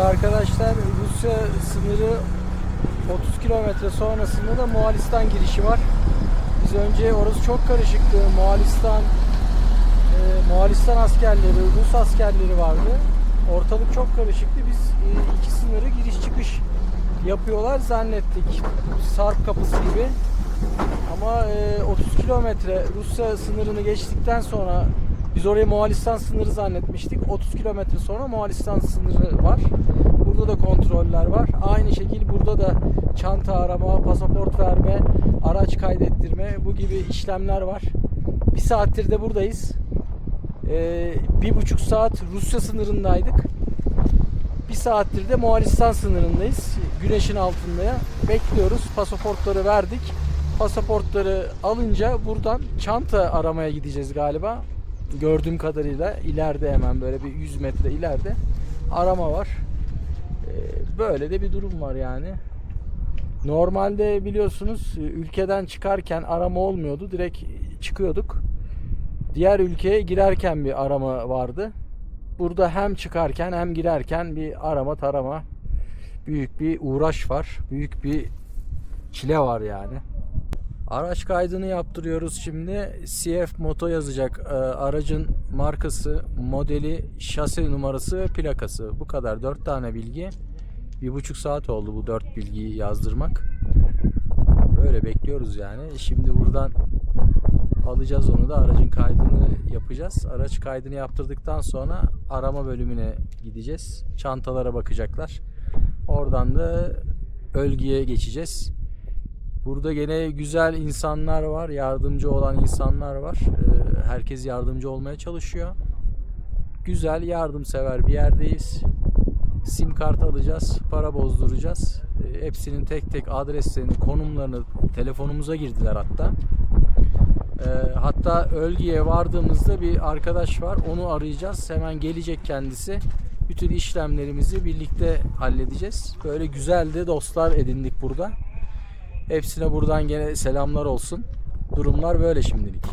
Şimdi arkadaşlar Rusya sınırı 30 kilometre sonrasında da Moğolistan girişi var. Biz önce orası çok karışıktı. Moğolistan e, Moğolistan askerleri, Rus askerleri vardı. Ortalık çok karışıktı. Biz e, iki sınırı giriş çıkış yapıyorlar zannettik. Sarp kapısı gibi. Ama e, 30 kilometre Rusya sınırını geçtikten sonra biz orayı Moğolistan sınırı zannetmiştik. 30 kilometre sonra Moğolistan sınırı var. Burada da kontroller var. Aynı şekilde burada da çanta arama, pasaport verme, araç kaydettirme bu gibi işlemler var. Bir saattir de buradayız. Ee, bir buçuk saat Rusya sınırındaydık. Bir saattir de Moğolistan sınırındayız. Güneşin altında ya. Bekliyoruz. Pasaportları verdik. Pasaportları alınca buradan çanta aramaya gideceğiz galiba. Gördüğüm kadarıyla ileride hemen böyle bir 100 metre ileride arama var. Ee, Böyle de bir durum var yani. Normalde biliyorsunuz ülkeden çıkarken arama olmuyordu. Direkt çıkıyorduk. Diğer ülkeye girerken bir arama vardı. Burada hem çıkarken hem girerken bir arama tarama büyük bir uğraş var. Büyük bir çile var yani. Araç kaydını yaptırıyoruz şimdi. CF Moto yazacak. Ee, aracın markası, modeli, şase numarası, plakası. Bu kadar. Dört tane bilgi. Bir buçuk saat oldu bu dört bilgiyi yazdırmak. Böyle bekliyoruz yani. Şimdi buradan alacağız onu da aracın kaydını yapacağız. Araç kaydını yaptırdıktan sonra arama bölümüne gideceğiz. Çantalara bakacaklar. Oradan da ölgüye geçeceğiz. Burada gene güzel insanlar var, yardımcı olan insanlar var. Ee, Herkes yardımcı olmaya çalışıyor. Güzel, yardımsever bir yerdeyiz. Sim kart alacağız, para bozduracağız. Ee, Hepsinin tek tek adreslerini, konumlarını telefonumuza girdiler hatta. Ee, hatta Ölgü'ye vardığımızda bir arkadaş var. Onu arayacağız. Hemen gelecek kendisi. Bütün işlemlerimizi birlikte halledeceğiz. Böyle güzel de dostlar edindik burada. Hepsine buradan gene selamlar olsun. Durumlar böyle şimdilik.